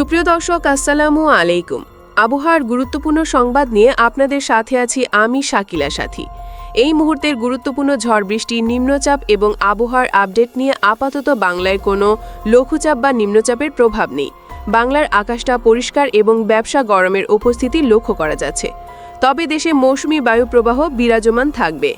সুপ্রিয় দর্শক, আসসালামু আলাইকুম। আবহাওয়ার গুরুত্বপূর্ণ সংবাদ নিয়ে আপনাদের সাথে আছি আমি শাকিলা সাথী। এই মুহূর্তের গুরুত্বপূর্ণ ঝড় বৃষ্টি নিম্নচাপ এবং আবহাওয়ার আপডেট নিয়ে আপাতত বাংলায় কোনো লঘুচাপ বা নিম্নচাপের প্রভাব নেই। বাংলার আকাশটা পরিষ্কার এবং ব্যবসা গরমের উপস্থিতি লক্ষ্য করা যাচ্ছে। তবে দেশে মৌসুমি বায়ু প্রবাহ বিরাজমান থাকবে।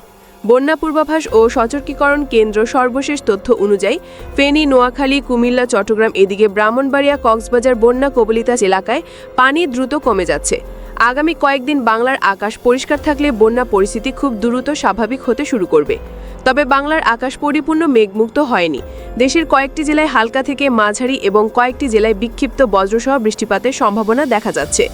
বন্যা পূর্বাভাস ও সতর্কীকরণ কেন্দ্র সর্বশেষ তথ্য অনুযায়ী, ফেনী, নোয়াখালী, কুমিল্লা, চট্টগ্রাম, এদিকে ব্রাহ্মণবাড়িয়া, কক্সবাজার, বন্যা, কবলিতা এলাকায় পানি দ্রুত কমে যাচ্ছে। আগামী কয়েকদিন বাংলার আকাশ পরিষ্কার থাকলে বন্যা পরিস্থিতি খুব দ্রুত স্বাভাবিক হতে শুরু করবে। তবে বাংলার আকাশ পরিপূর্ণ মেঘমুক্ত হয়নি। দেশের কয়েকটি জেলায় হালকা থেকে মাঝারি এবং কয়েকটি জেলায় বিক্ষিপ্ত বজ্রসহ বৃষ্টিপাতের সম্ভাবনা দেখা যাচ্ছে।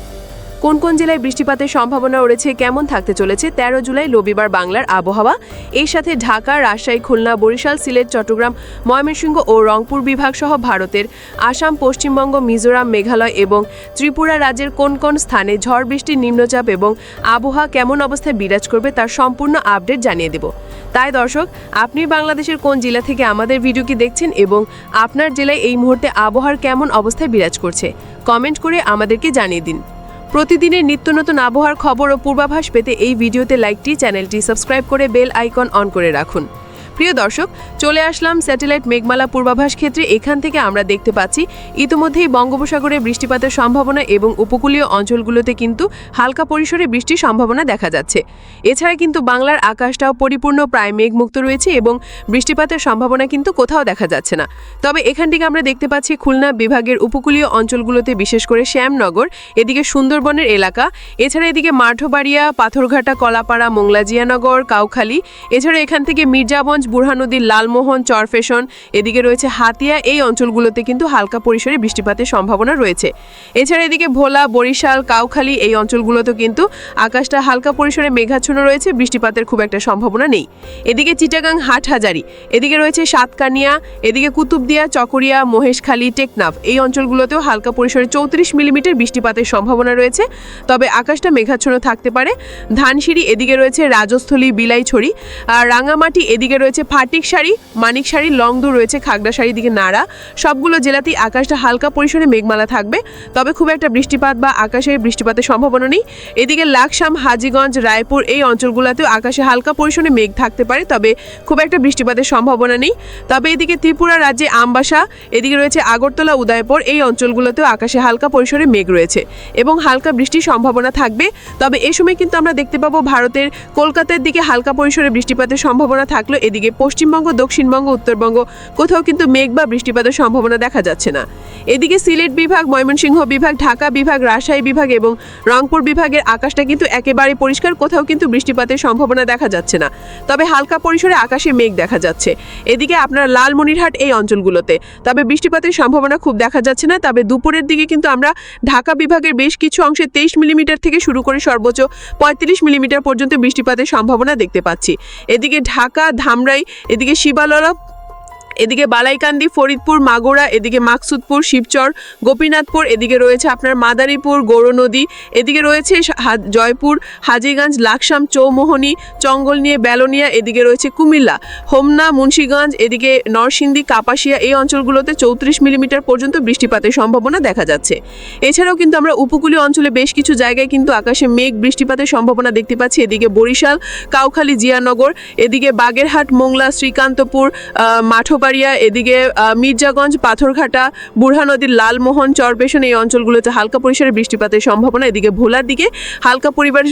কোন কোন জেলায় বৃষ্টিপাতের সম্ভাবনা রয়েছে, কেমন থাকতে চলেছে, তেরো জুলাই রবিবার বাংলার আবহাওয়া। এর সাথে ঢাকা, রাজশাহী, খুলনা, বরিশাল, সিলেট, চট্টগ্রাম, ময়মনসিংহ ও রংপুর বিভাগ সহ ভারতের, আসাম, পশ্চিমবঙ্গ, মিজোরাম, মেঘালয় এবং ত্রিপুরা রাজ্যের কোন কোন স্থানে ঝড় বৃষ্টি নিম্নচাপ এবং আবহাওয়া কেমন অবস্থায় বিরাজ করবে তার সম্পূর্ণ আপডেট জানিয়ে দেব। তাই দর্শক, আপনি বাংলাদেশের কোন জেলা থেকে আমাদের ভিডিওটি দেখছেন এবং আপনার জেলায় এই মুহূর্তে আবহাওয়ার কেমন অবস্থায় বিরাজ করছে, কমেন্ট করে আমাদেরকে জানিয়ে দিন। প্রতিদিনের নিত্য নতুন আবহাওয়ার খবর ও পূর্বাভাস পেতে এই ভিডিওতে লাইকটি, চ্যানেলটি সাবস্ক্রাইব করে বেল আইকন অন করে রাখুন। প্রিয় দর্শক, চলে আসলাম স্যাটেলাইট মেঘমালা পূর্বাভাস ক্ষেত্রে। এখান থেকে আমরা দেখতে পাচ্ছি, ইতিমধ্যেই বঙ্গোপসাগরে বৃষ্টিপাতের সম্ভাবনা এবং উপকূলীয় অঞ্চলগুলোতে কিন্তু হালকা পরিসরে বৃষ্টির সম্ভাবনা দেখা যাচ্ছে। এছাড়া কিন্তু বাংলার আকাশটাও পরিপূর্ণ, প্রায় মেঘমুক্ত রয়েছে এবং বৃষ্টিপাতের সম্ভাবনা কিন্তু কোথাও দেখা যাচ্ছে না। তবে এখান থেকে আমরা দেখতে পাচ্ছি, খুলনা বিভাগের উপকূলীয় অঞ্চলগুলোতে বিশেষ করে শ্যামনগর, এদিকে সুন্দরবনের এলাকা, এছাড়া এদিকে মাঠবাড়িয়া, পাথরঘাটা, কলাপাড়া মোংলাজিয়ানগর কাউখালী, এছাড়া এখান থেকে মির্জাগঞ্জ বুরহানুদ্দিন লালমোহন চরফেশন এদিকে রয়েছে হাতিয়া, এই অঞ্চলগুলোতে কিন্তু হালকা পরিসরে বৃষ্টিপাতের সম্ভাবনা রয়েছে। এছাড়া এদিকে ভোলা, বরিশাল, কাউখালী এই অঞ্চলগুলোতেও কিন্তু আকাশটা হালকা পরিসরে মেঘাচ্ছন্ন রয়েছে, বৃষ্টিপাতের খুব একটা সম্ভাবনা নেই। এদিকে চিটাগাং, হাটহাজারি, এদিকে রয়েছে সাতকানিয়া, এদিকে কুতুবদিয়া, চকরিয়া, মহেশখালী, টেকনাফ। এই অঞ্চলগুলোতেও হালকা পরিসরে চৌত্রিশ মিলিমিটার বৃষ্টিপাতের সম্ভাবনা রয়েছে, তবে আকাশটা মেঘাচ্ছন্ন থাকতে পারে। ধানসিঁড়ি, এদিকে রয়েছে রাজস্থলী, বিলাইছড়ি, আর রাঙামাটি, এদিকে রয়েছে ফাটিকশাড়ি মানিকশাড়ি লংদু রয়েছে খাগড়াশাড়ি দিকে নাড়া। সবগুলো জেলাতেই আকাশটা হালকা পরিসরে মেঘমালা থাকবে, তবে খুব একটা বৃষ্টিপাত বা আকাশে বৃষ্টিপাতের সম্ভাবনা নেই। এদিকে লাকসাম, হাজিগঞ্জ, রায়পুর এই অঞ্চলগুলোতেও আকাশে হালকা পরিসরে মেঘ থাকতে পারে, তবে খুব একটা বৃষ্টিপাতের সম্ভাবনা নেই। তবে এদিকে ত্রিপুরা রাজ্যে আমবাসা, এদিকে রয়েছে আগরতলা, উদয়পুর, এই অঞ্চলগুলোতেও আকাশে হালকা পরিসরে মেঘ রয়েছে এবং হালকা বৃষ্টির সম্ভাবনা থাকবে। তবে এ সময় কিন্তু আমরা দেখতে পাবো ভারতের কলকাতার দিকে হালকা পরিসরে বৃষ্টিপাতের সম্ভাবনা থাকলেও এদিকে পশ্চিমবঙ্গ দক্ষিণবঙ্গ উত্তরবঙ্গ কোথাও কিন্তু মেঘ বা বৃষ্টিপাতের সম্ভাবনা দেখা যাচ্ছে না। এদিকে সিলেট বিভাগ, ময়মনসিংহ বিভাগ, ঢাকা বিভাগ, রাজশাহী বিভাগ এবং রংপুর বিভাগের আকাশটা কিন্তু একেবারে পরিষ্কার। কোথাও কিন্তু বৃষ্টিপাতের সম্ভাবনা দেখা যাচ্ছে না। তবে হালকা পরিসরে আকাশে মেঘ দেখা যাচ্ছে। এদিকে আপনার লালমনিরহাট এই অঞ্চলগুলোতে। তবে বৃষ্টিপাতের সম্ভাবনা খুব দেখা যাচ্ছে না। তবে দুপুরের দিকে কিন্তু আমরা ঢাকা বিভাগের বেশ কিছু অংশে তেইশ মিলিমিটার থেকে শুরু করে সর্বোচ্চ পঁয়ত্রিশ মিলিমিটার পর্যন্ত বৃষ্টিপাতের সম্ভাবনা দেখতে পাচ্ছি। এদিকে ঢাকা, ধামরাই, এদিকে শিবাললা এদিকে বালাইকান্দি ফরিদপুর মাগুরা এদিকে মাকসুদপুর শিবচর গোপীনাথপুর এদিকে রয়েছে আপনার মাদারীপুর গৌরনদী এদিকে রয়েছে জয়পুর হাজিগঞ্জ লাকসাম চৌমোহনী চঙ্গল নিয়ে বেলোনিয়া এদিকে রয়েছে কুমিল্লা হোমনা মুন্সীগঞ্জ এদিকে নরসিংদী কাপাসিয়া এই অঞ্চলগুলোতে চৌত্রিশ মিলিমিটার পর্যন্ত বৃষ্টিপাতের সম্ভাবনা দেখা যাচ্ছে। এছাড়াও কিন্তু আমরা উপকূলীয় অঞ্চলে বেশ কিছু জায়গায় কিন্তু আকাশে মেঘ বৃষ্টিপাতের সম্ভাবনা দেখতে পাচ্ছি। এদিকে বরিশাল কাউখালী জিয়ানগর এদিকে বাগেরহাট মোংলা শ্রীকান্তপুর আহ, মাঠবাড়িয়া এদিকে মির্জাগঞ্জ, পাথরঘাটা, বুড়হা নদীর লালমোহন চরপেশন এই অঞ্চলগুলোতে হালকা পরিসরে বৃষ্টিপাতের সম্ভাবনা। এদিকে ভোলার দিকে হালকা পরিবার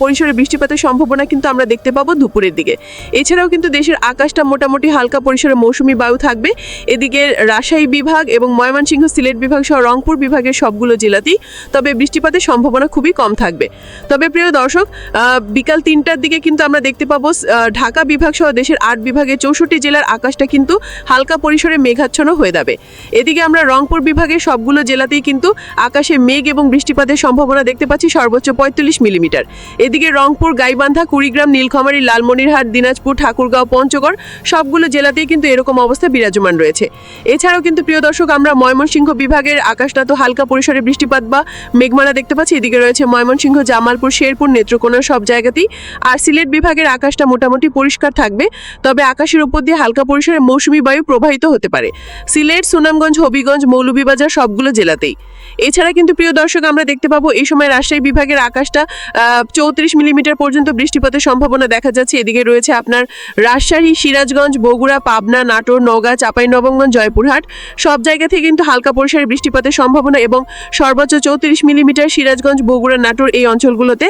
পরিসরে বৃষ্টিপাতের সম্ভাবনা কিন্তু আমরা দেখতে পাবো দুপুরের দিকে। এছাড়াও কিন্তু দেশের আকাশটা মোটামুটি হালকা পরিসরে মৌসুমি বায়ু থাকবে। এদিকে রাজশাহী বিভাগ এবং ময়মনসিংহ সিলেট বিভাগ সহ রংপুর বিভাগের সবগুলো জেলাতেই তবে বৃষ্টিপাতের সম্ভাবনা খুবই কম থাকবে। তবে প্রিয় দর্শক বিকাল তিনটার দিকে কিন্তু আমরা দেখতে পাবো ঢাকা বিভাগ সহ দেশের আট বিভাগে চৌষট্টি জেলার আকাশটা কিন্তু হালকা পরিসরে মেঘাচ্ছন্ন হয়ে যাবে। এদিকে আমরা রংপুর বিভাগের সবগুলো জেলাতেই কিন্তু আকাশে মেঘ এবং বৃষ্টিপাতের সম্ভাবনা দেখতে পাচ্ছি সর্বোচ্চ পঁয়তাল্লিশ মিলিমিটার। এদিকে রংপুর, গাইবান্ধা, কুড়িগ্রাম নীলখামারী লালমনিরহাট, দিনাজপুর, ঠাকুরগাঁও, পঞ্চগড় সবগুলো জেলাতেই কিন্তু এরকম অবস্থা বিরাজমান রয়েছে। এছাড়াও কিন্তু প্রিয় দর্শক, আমরা ময়মনসিংহ বিভাগের আকাশটা তো হালকা পরিসরে বৃষ্টিপাত বা মেঘমালা দেখতে পাচ্ছি। এদিকে রয়েছে ময়মনসিংহ, জামালপুর, শেরপুর, নেত্রকোনা সব জায়গাতেই আর সিলেট বিভাগের আকাশটা মোটামুটি পরিষ্কার থাকবে। তবে আকাশের উপর দিয়ে হালকা পরিসরে মৌসুমী বায়ু প্রবাহিত হতে পারে। সিলেট সুনামগঞ্জ হবিগঞ্জ মৌলভীবাজার সবগুলো জেলাতেই। এছাড়া কিন্তু প্রিয় দর্শক, আমরা দেখতে পাবো এই সময় রাজশাহী বিভাগের আকাশটা চৌত্রিশ মিলিমিটার পর্যন্ত বৃষ্টিপাতের সম্ভাবনা দেখা যাচ্ছে। এদিকে রয়েছে আপনার রাজশাহী, সিরাজগঞ্জ, বগুড়া, পাবনা, নাটোর, নওগাঁ চাঁপাইনবাবগঞ্জ জয়পুরহাট। সব জায়গা থেকে কিন্তু হালকা পরিসরে বৃষ্টিপাতের সম্ভাবনা এবং সর্বোচ্চ চৌত্রিশ মিলিমিটার সিরাজগঞ্জ, বগুড়া, নাটোর এই অঞ্চলগুলোতে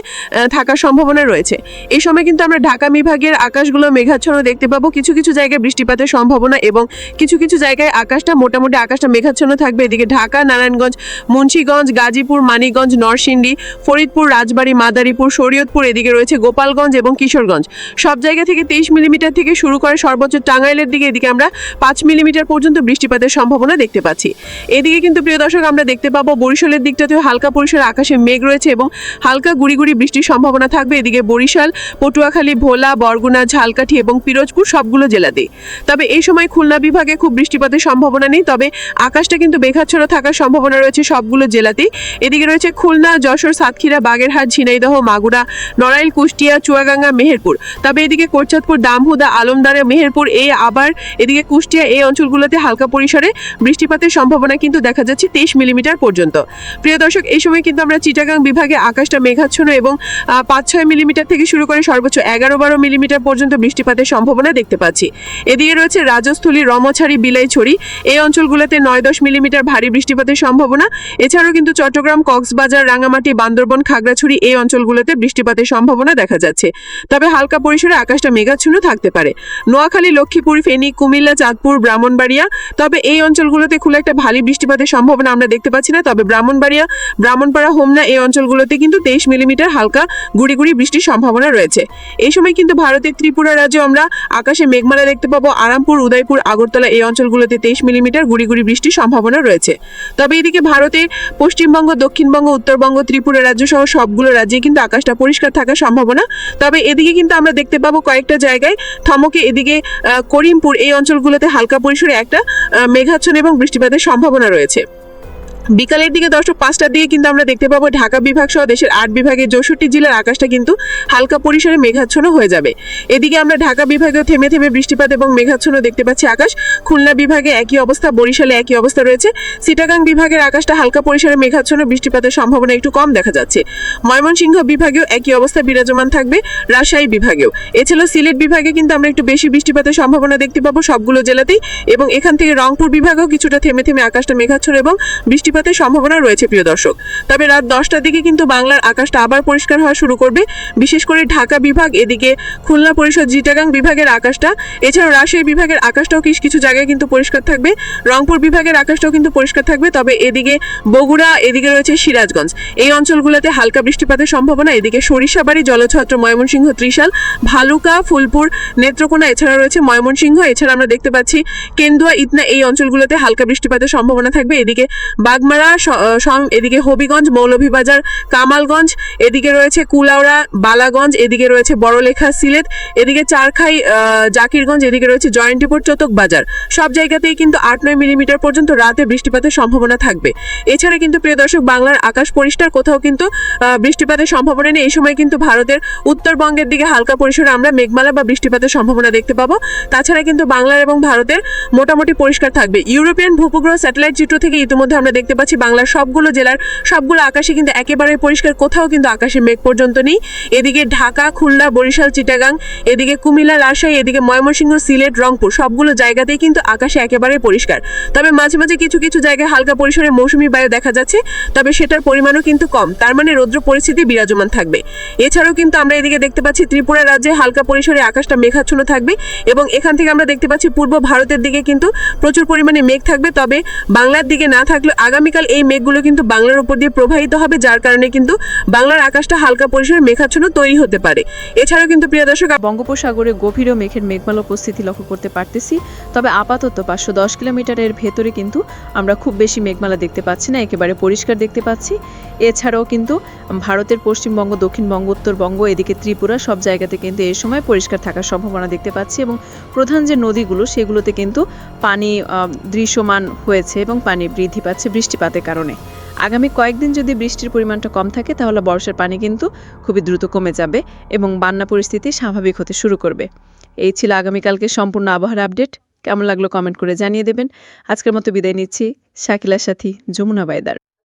থাকার সম্ভাবনা রয়েছে। এই সময় কিন্তু আমরা ঢাকা বিভাগের আকাশগুলো মেঘাচ্ছন্ন দেখতে পাবো। কিছু কিছু জায়গায় বৃষ্টিপাতের সম্ভাবনা এবং কিছু কিছু জায়গায় আকাশটা মোটামুটি আকাশটা মেঘাচ্ছন্ন থাকবে। এদিকে ঢাকা, নারায়ণগঞ্জ মুন্সীগঞ্জ, গাজীপুর, মানিকগঞ্জ, নরসিংদী, ফরিদপুর, রাজবাড়ী, মাদারীপুর, শরীয়তপুর এদিকে রয়েছে গোপালগঞ্জ এবং কিশোরগঞ্জ। সব জায়গা থেকে তেইশ মিলিমিটার থেকে শুরু করে সর্বোচ্চ টাঙ্গাইলের দিকে এদিকে আমরা পাঁচ মিলিমিটার পর্যন্ত বৃষ্টিপাতের সম্ভাবনা দেখতে পাচ্ছি। এদিকে কিন্তু প্রিয় দর্শক, আমরা দেখতে পাবো বরিশালের দিকটাতেও হালকা পরিসরে আকাশে মেঘ রয়েছে এবং হালকা গুড়ি গুড়ি বৃষ্টির সম্ভাবনা থাকবে এদিকে বরিশাল, পটুয়াখালী, ভোলা, বরগুনা, ঝালকাঠি এবং পিরোজপুর সবগুলো জেলাতেই তবে এই সময় খুলনা বিভাগে খুব বৃষ্টিপাতের সম্ভাবনা নেই, তবে আকাশটা কিন্তু বেঘাচ্ছন্ন থাকার সম্ভাবনা রয়েছে সবগুলো জেলাতেই। এদিকে রয়েছে খুলনা, যশোর, সাতক্ষীরা, বাগেরহাট, ঝিনাইদহ, মাগুরা, নড়াইল, কুষ্টিয়া, চুয়াডাঙ্গা, মেহেরপুর। তবে এদিকে কোরচাঁদপুর দামহুদা আলমদারে মেহেরপুর এই আবার এদিকে কুষ্টিয়া এই অঞ্চলগুলোতে হালকা পরিসরে বৃষ্টিপাতের সম্ভাবনা কিন্তু দেখা যাচ্ছে তেইশ মিলিমিটার পর্যন্ত। প্রিয় দর্শক, এই সময় কিন্তু আমরা চিটাগাং বিভাগে আকাশটা মেঘাচ্ছন্ন এবং পাঁচ ছয় মিলিমিটার থেকে শুরু করে সর্বোচ্চ এগারো বারো মিলিমিটার পর্যন্ত বৃষ্টিপাতের সম্ভাবনা দেখতে পাচ্ছি। এদিকে রয়েছে রাজস্থলী, রমছাড়ি, বিলাইছড়ি। এই অঞ্চলগুলোতে নয় দশ মিলিমিটার ভারী বৃষ্টিপাতের সম্ভাবনা। এছাড়াও কিন্তু চট্টগ্রাম, কক্সবাজার রাঙামাটি বান্দরবন, খাগড়াছড়ি এই অঞ্চলগুলোতে বৃষ্টিপাতের সম্ভাবনা দেখা যাচ্ছে। তবে হালকা পরিসরে আকাশটা মেঘাচ্ছন্ন থাকতে পারে। নোয়াখালী, লক্ষ্মীপুর, ফেনী, কুমিল্লা, চাঁদপুর, ব্রাহ্মণবাড়িয়া, তবে এই অঞ্চলগুলোতে খুব একটা ভারী বৃষ্টিপাতের সম্ভাবনা আমরা দেখতে পাচ্ছি না। তবে ব্রাহ্মণবাড়িয়া, ব্রাহ্মণপাড়া, হোমনা এই অঞ্চলগুলোতে কিন্তু তেইশ মিলিমিটার হালকা গুড়ি গুড়ি বৃষ্টির সম্ভাবনা রয়েছে। এই সময় কিন্তু ভারতের ত্রিপুরা রাজ্যে আমরা আকাশে মেঘমালা দেখতে পাবো। আরামপুর, উদয়পুর, আগরতলা এই অঞ্চলগুলোতে তেইশ মিলিমিটার গুড়ি গুড়ি বৃষ্টির সম্ভাবনা রয়েছে। তবে এদিকে ভারতে পশ্চিমবঙ্গ, দক্ষিণবঙ্গ, উত্তরবঙ্গ, ত্রিপুরা রাজ্য সহ সবগুলো রাজ্যে কিন্তু আকাশটা পরিষ্কার থাকার সম্ভাবনা। তবে এদিকে কিন্তু আমরা দেখতে পাবো কয়েকটা জায়গায় থমকে এদিকে করিমপুর এই অঞ্চলগুলোতে হালকা পরিসরে একটা মেঘাচ্ছন্ন এবং বৃষ্টিপাতের সম্ভাবনা রয়েছে। বিকালের দিকে দশটা পাঁচটার দিকে কিন্তু আমরা দেখতে পাবো ঢাকা বিভাগ সহ দেশের আট বিভাগের চৌষট্টি জেলার আকাশটা কিন্তু হালকা পরিসরে মেঘাচ্ছন্ন হয়ে যাবে। এদিকে আমরা ঢাকা বিভাগেও থেমে থেমে বৃষ্টিপাত এবং মেঘাচ্ছন্ন দেখতে পাচ্ছি আকাশ। খুলনা বিভাগে একই অবস্থা, বরিশালে একই অবস্থা রয়েছে। সিটাগাং বিভাগের আকাশটা হালকা পরিসরে মেঘাচ্ছন্ন, বৃষ্টিপাতের সম্ভাবনা একটু কম দেখা যাচ্ছে। ময়মনসিংহ বিভাগেও একই অবস্থা বিরাজমান থাকবে, রাজশাহী বিভাগেও। এছাড়াও সিলেট বিভাগে কিন্তু আমরা একটু বেশি বৃষ্টিপাতের সম্ভাবনা দেখতে পাবো সবগুলো জেলাতেই এবং এখান থেকে রংপুর বিভাগেও কিছুটা থেমে থেমে আকাশটা মেঘাচ্ছন্ন এবং বৃষ্টিপাতের সম্ভাবনা রয়েছে, প্রিয় দর্শক। তবে রাত দশটার দিকে কিন্তু বাংলার আকাশটা আবার পরিষ্কার হওয়া শুরু করবে। বিশেষ করে ঢাকা বিভাগ, এদিকে খুলনা পরিষদ, জিটাগাং বিভাগের আকাশটা। এছাড়াও রাজশাহী বিভাগের আকাশটাও কিছু কিছু জায়গায় কিন্তু পরিষ্কার থাকবে। রংপুর বিভাগের আকাশটাও কিন্তু পরিষ্কার থাকবে। তবে এদিকে বগুড়া, এদিকে রয়েছে সিরাজগঞ্জ। এই অঞ্চলগুলোতে হালকা বৃষ্টিপাতের সম্ভাবনা। এদিকে সরিষাবাড়ি, জলছত্র, ময়মনসিংহ, ত্রিশাল, ভালুকা, ফুলপুর, নেত্রকোনা এছাড়া রয়েছে ময়মনসিংহ। এছাড়া আমরা দেখতে পাচ্ছি কেন্দুয়া, ইতনা এই অঞ্চলগুলোতে হালকা বৃষ্টিপাতের সম্ভাবনা থাকবে। এদিকে বাগমারা স- এদিকে হবিগঞ্জ, মৌলভীবাজার, কামালগঞ্জ, এদিকে রয়েছে কুলাউড়া, বালাগঞ্জ, এদিকে রয়েছে বড়লেখা, সিলেট, এদিকে চারখাই জাকিরগঞ্জ, এদিকে রয়েছে জয়ন্তীপুর চতক বাজার সব জায়গাতেই কিন্তু আট নয় মিলিমিটার পর্যন্ত রাতে বৃষ্টিপাতের সম্ভাবনা থাকবে। এছাড়া কিন্তু প্রিয় দর্শক, বাংলার আকাশ পরিষ্কার, কোথাও কিন্তু বৃষ্টিপাতের সম্ভাবনা নেই। এই সময় কিন্তু ভারতের উত্তরবঙ্গের দিকে হালকা পরিসরে আমরা মেঘমালা বা বৃষ্টিপাতের সম্ভাবনা দেখতে পাবো। তাছাড়া কিন্তু বাংলার এবং ভারতের মোটামুটি পরিষ্কার থাকবে। ইউরোপিয়ান ভূপগ্রহ স্যাটেলাইট চিত্র থেকে ইতিমধ্যে আমরা দেখতে পাচ্ছি বাংলার সবগুলো জেলার সবগুলো আকাশে কিন্তু একেবারে পরিষ্কার, কোথাও কিন্তু আকাশে মেঘ পর্যন্ত নেই। এদিকে ঢাকা, খুলনা, বরিশাল, চিটাগাং, এদিকে কুমিল্লা, রাজশাহী, এদিকে ময়মনসিংহ, সিলেট, রংপুর, সবগুলো জায়গাতেই কিন্তু আকাশে একেবারে পরিষ্কার। তবে মাঝে মাঝে কিছু কিছু জায়গায় হালকা পরিসরে মৌসুমী বায়ু দেখা যাচ্ছে, তবে সেটার পরিমাণও কিন্তু কম। তার মানে রৌদ্র পরিস্থিতি বিরাজমান থাকবে। এছাড়াও কিন্তু আমরা এদিকে দেখতে পাচ্ছি ত্রিপুরা রাজ্যে হালকা পরিসরে আকাশটা মেঘাচ্ছন্ন থাকবে এবং এখান থেকে আমরা দেখতে পাচ্ছি পূর্ব ভারতের দিকে কিন্তু প্রচুর পরিমাণে মেঘ থাকবে। তবে বাংলার দিকে না থাকলেও আগামীকাল এই মেঘগুলো কিন্তু বাংলার উপর দিয়ে প্রবাহিত হবে, যার কারণে কিন্তু বাংলার আকাশটা হালকা পরিসরে মেঘাচ্ছন্ন তৈরি হতে পারে। এছাড়াও কিন্তু প্রিয় দর্শক বঙ্গোপসাগরে গভীর মেঘের মেঘমালা উপস্থিতি লক্ষ্য করতে পারতেছি। তবে আপাতত পাঁচশো দশ কিলোমিটারের ভেতরে কিন্তু আমরা খুব বেশি মেঘমালা দেখতে পাচ্ছি না, একেবারে পরিষ্কার দেখতে পাচ্ছি। এছাড়াও কিন্তু ভারতের পশ্চিমবঙ্গ দক্ষিণবঙ্গ উত্তরবঙ্গ এদিকে ত্রিপুরা সব জায়গাতে কিন্তু এই সময় পরিষ্কার থাকার সম্ভাবনা দেখতে পাচ্ছি এবং প্রধান যে নদীগুলো সেগুলোতে কিন্তু পানি দৃশ্যমান হয়েছে এবং পানি বৃদ্ধি পাচ্ছে বৃষ্টিপাতের কারণে। আগামী কয়েকদিন যদি বৃষ্টির পরিমাণটা কম থাকে তাহলে বর্ষার পানি কিন্তু খুবই দ্রুত কমে যাবে এবং বান্না পরিস্থিতি স্বাভাবিক হতে শুরু করবে। এই ছিল আগামীকালকে সম্পূর্ণ আবহাওয়ার আপডেট। কেমন লাগল কমেন্ট করে জানিয়ে দেবেন। আজকের মতো বিদায় নিচ্ছি। শাকিলার সাথী যমুনা বাইদার।